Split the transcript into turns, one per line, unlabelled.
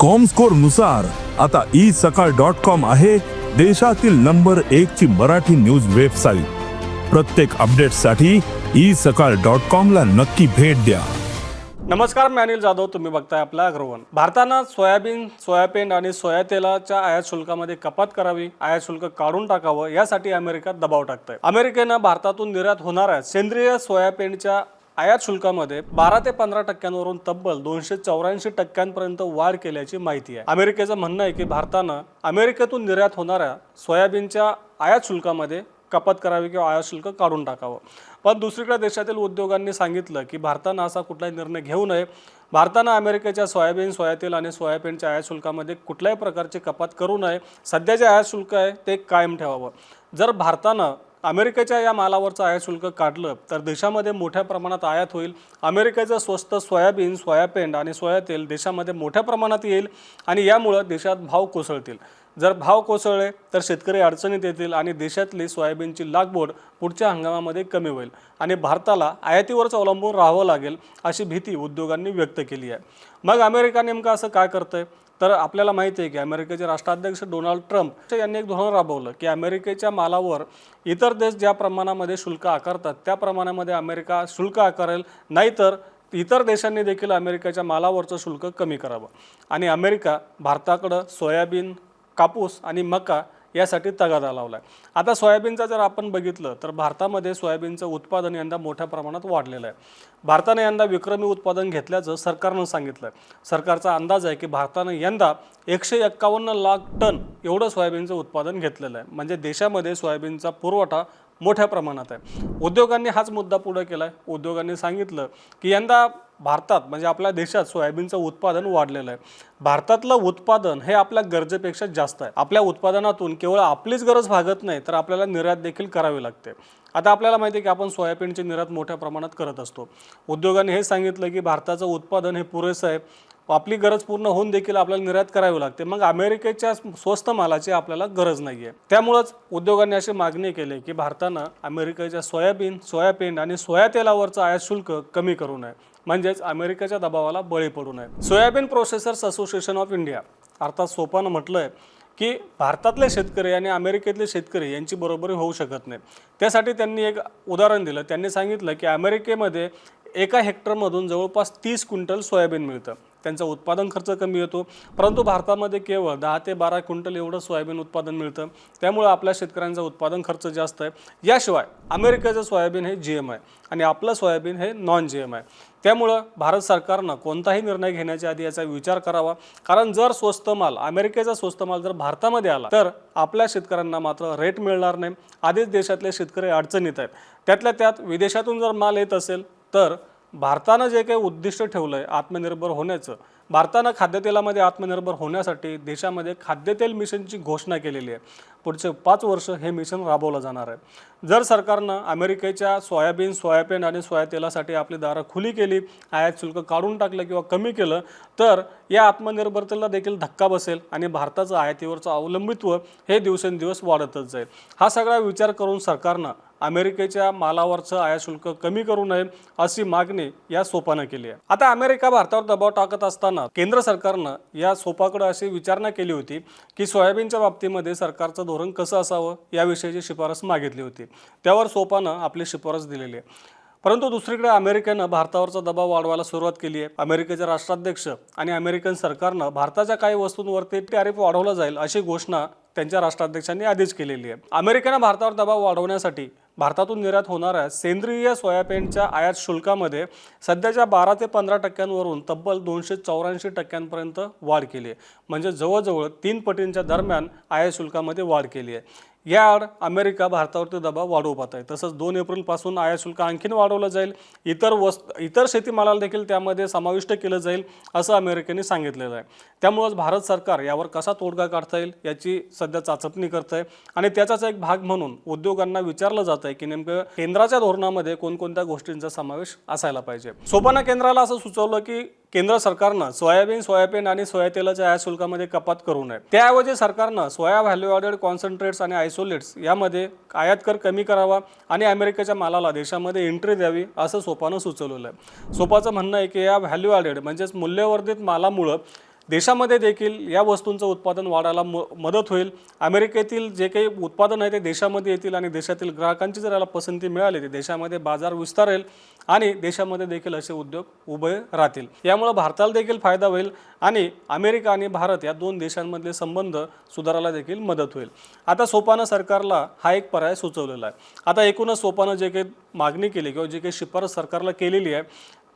कॉमस्कोरनुसार आता E Sakal dot com आहे देशातील नंबर एक ची मराठी न्यूज वेबसाईट प्रत्येक अपडेटसाठी ई सकाळ डॉट कॉम ला नक्की भेट द्या.
नमस्कार मी अनिल जाधव. तुम्ही बघताय आपला अग्रवन. भारतानं सोयाबीन सोयाबीन आणि सोया तेलाच्या आयात शुल्कामध्ये कपात करावी आयात शुल्क काढून टाकावं यासाठी अमेरिका दबाव टाकतंय. अमेरिकेनं भारतातून निर्यात होणाऱ्या सेंद्रिय सोयाबीनच्या आयात शुल्कामध्ये बारा ते पंधरा टक्क्यांवरून तब्बल दोनशे चौऱ्याऐंशी टक्क्यांपर्यंत वाढ केल्याची माहिती आहे. अमेरिकेचं म्हणणं आहे की भारतानं अमेरिकेतून निर्यात होणाऱ्या सोयाबीनच्या आयात शुल्कामध्ये कपात करावी किंवा आयात शुल्क काढून टाकावं. पण दुसरीकडे देशातील उद्योगांनी सांगितलं की भारतानं असा कुठलाही निर्णय घेऊ नये. भारतानं अमेरिकेच्या सोयाबीन सोयातेल आणि सोयाबीनच्या आयात शुल्कामध्ये कुठल्याही प्रकारची कपात करू नये. सध्या जे आयात शुल्क आहे ते कायम ठेवावं. जर भारतानं अमेरिकेच्या या मालावरचं आयात शुल्क काढलं तर देशामध्ये मोठ्या प्रमाणात आयात होईल. अमेरिकेचं स्वस्त सोयाबीन सोयापेंड आणि सोयातेल देशामध्ये मोठ्या प्रमाणात येईल आणि यामुळं देशात भाव कोसळतील. जर भाव कोसळले तर शेतकरी अडचणीत येतील आणि देशातली सोयाबीनची लागवड पुढच्या हंगामामध्ये कमी होईल आणि भारताला आयातीवरच अवलंबून राहावं लागेल अशी भीती उद्योगांनी व्यक्त केली आहे. मग अमेरिका नेमकं असं काय करतंय? तर आपल्याला माहिती आहे की अमेरिकेचे राष्ट्राध्यक्ष डोनाल्ड ट्रम्प यांनी एक धोरण राबवलं की अमेरिकेच्या मालावर इतर देश ज्या प्रमाणामध्ये शुल्क आकारतात त्या प्रमाणामध्ये अमेरिका शुल्क आकारेल. नाहीतर इतर देशांनी देखील अमेरिकेच्या मालावरचं शुल्क कमी करावं. आणि अमेरिका भारताकडं सोयाबीन कापूस आणि मका यासाठी तगादा लावला आहे आता सोयाबीनचा जर आपण बघितलं तर भारतामध्ये सोयाबीनचं उत्पादन यंदा मोठ्या प्रमाणात वाढलेलं आहे. भारतानं यंदा विक्रमी उत्पादन घेतल्याचं सरकारनं सांगितलं आहे सरकारचा अंदाज आहे की भारतानं यंदा एकशे एक्कावन्न लाख टन एवढं सोयाबीनचं उत्पादन घेतलेलं आहे. म्हणजे देशामध्ये सोयाबीनचा पुरवठा मोठ्या प्रमाणात आहे. उद्योगांनी हाच मुद्दा पुढे केला आहे उद्योगांनी सांगितलं की यंदा भारतात म्हणजे आपल्या देशात सोयाबीनचं उत्पादन वाढलेलं आहे. भारतातलं उत्पादन हे आपल्या गरजेपेक्षा जास्त आहे. आपल्या उत्पादनातून केवळ आपलीच गरज भागत नाही तर आपल्याला निर्यात देखील करावी लागते. आता आपल्याला माहिती आहे की आपण सोयाबीनची निर्यात मोठ्या प्रमाणात करत असतो. उद्योगाने हे सांगितलं की भारताचं उत्पादन हे पुरेसं आहे. आपली गरज पूर्ण होऊन देखील आपल्याला निर्यात करावी लागते. मग अमेरिकेच्या स्वस्त मालाची आपल्याला गरज नाही आहे त्यामुळंच उद्योगांनी अशी मागणी केली की भारतानं अमेरिकेच्या सोयाबीन सोयाबीन आणि सोया तेलावरचं आयात शुल्क कमी करू नये. म्हणजेच अमेरिकेच्या दबावाला बळी पडू नये. Soybean processors association of India अर्थात सोपानं म्हटलं आहे की भारतातले शेतकरी आणि अमेरिकेतले शेतकरी यांची बरोबरी होऊ शकत नाही. त्यासाठी त्यांनी एक उदाहरण दिलं. त्यांनी सांगितलं की अमेरिकेमध्ये एका हेक्टरमधून जवळपास तीस क्विंटल सोयाबीन मिळतं. त्यांचा उत्पादन खर्च कमी येतो परंतु भारतामध्ये केवळ दहा ते बारा क्विंटल एवढं सोयाबीन उत्पादन मिळतं. त्यामुळं आपल्या शेतकऱ्यांचा उत्पादन खर्च जास्त आहे. याशिवाय अमेरिकेचं सोयाबीन हे जी एम आहे आणि आपलं सोयाबीन हे नॉन जी एम आहे. त्यामुळं भारत सरकारनं कोणताही निर्णय घेण्याच्या आधी याचा विचार करावा. कारण जर स्वस्त माल अमेरिकेचा स्वस्त माल जर भारतामध्ये आला तर आपल्या शेतकऱ्यांना मात्र रेट मिळणार नाही. आधीच देशातले शेतकरी अडचणीत आहेत. त्यातल्या त्यात विदेशातून जर माल येत असेल तर भारतानं जे काही उद्दिष्ट ठेवलं आहे आत्मनिर्भर होण्याचं भारतानं खाद्यतेलामध्ये आत्मनिर्भर होण्यासाठी देशामध्ये खाद्यतेल मिशनची घोषणा केलेली आहे. पुढचे पाच वर्ष हे मिशन राबवलं जाणार आहे. जर सरकारनं अमेरिकेच्या सोयाबीन सोयाबीन आणि सोयातेलासाठी आपली दारं खुली केली आयात शुल्क काढून टाकलं किंवा कमी केलं तर या आत्मनिर्भरतेला देखील धक्का बसेल आणि भारताचं आयातीवरचं अवलंबित्व हे दिवसेंदिवस वाढतच जाईल. हा सगळा विचार करून सरकारनं अमेरिकेच्या मालावरचं आयात शुल्क कमी करू नये अशी मागणी या सोपानं केली आहे. आता अमेरिका भारतावर दबाव टाकत असताना केंद्र सरकारनं या सोपाकडे अशी विचारणा केली होती की सोयाबीनच्या बाबतीमध्ये सरकारचं धोरण कसं असावं याविषयीची शिफारस मागितली होती. त्यावर सोपानं आपली शिफारस दिलेली आहे. परंतु दुसरीकडे अमेरिकेनं भारतावरचा दबाव वाढवायला सुरुवात केली आहे. अमेरिकेचे राष्ट्राध्यक्ष आणि अमेरिकन सरकारनं भारताच्या काही वस्तूंवरती टॅरिफ वाढवला जाईल अशी घोषणा त्यांच्या राष्ट्राध्यक्षांनी आधीच केलेली आहे. अमेरिकेनं भारतावर दबाव वाढवण्यासाठी भारतातून निर्यात होणाऱ्या सेंद्रिय सोयाबीनच्या आयात शुल्कामध्ये सध्याच्या बारा ते पंधरा टक्क्यांवरून तब्बल दोनशे चौऱ्याऐंशी टक्क्यांपर्यंत वाढ केली आहे. म्हणजे जवळजवळ तीन पटींच्या दरम्यान आयात शुल्कामध्ये वाढ केली आहे. याआड अमेरिका भारतावरती दबाव वाढवू पाहत आहे. तसंच दोन एप्रिलपासून आयात शुल्क आणखीन वाढवलं जाईल. इतर वस्त इतर शेतीमालाला देखील त्यामध्ये समाविष्ट केलं जाईल असं अमेरिकेने सांगितलेलं आहे. त्यामुळंच भारत सरकार यावर कसा तोडगा काढता येईल याची सध्या चाचपणी करत आहे. आणि त्याचाच एक भाग म्हणून उद्योगांना विचारलं जात आहे की नेमकं केंद्राच्या धोरणामध्ये कोणकोणत्या गोष्टींचा समावेश असायला पाहिजे. सोपाना केंद्राला असं सुचवलं की केंद्र सरकारनं सोयाबीन सोयाबीन आणि सोया तेलाच्या आयात शुल्कामध्ये कपात करू नये. त्याऐवजी सरकारनं सोया व्हॅल्यू ॲडेड कॉन्सन्ट्रेट्स आणि आयसोलेट्स यामध्ये आयात कर कमी करावा आणि अमेरिकेच्या मालाला देशामध्ये एंट्री द्यावी असं सोपानं सुचवलेलं आहे. सोपाचं म्हणणं आहे की या व्हॅल्यू ॲडेड म्हणजेच मूल्यवर्धित मालामुळं देशामध्ये देखील या वस्तूंचं उत्पादन वाढायला म मदत होईल. अमेरिकेतील जे काही उत्पादन आहे ते देशामध्ये येतील आणि देशातील ग्राहकांची जर याला पसंती मिळाली तर देशामध्ये बाजार विस्तारेल आणि देशामध्ये देखील असे उद्योग उभे राहतील. यामुळे भारताला देखील फायदा होईल आणि अमेरिका आणि भारत या दोन देशांमधले संबंध सुधारायला देखील मदत होईल. आता सोपानं सरकारला हा एक पर्याय सुचवलेला आहे. आता एकूणच सोपानं जे काही मागणी केली किंवा जे काही शिफारस सरकारला केलेली आहे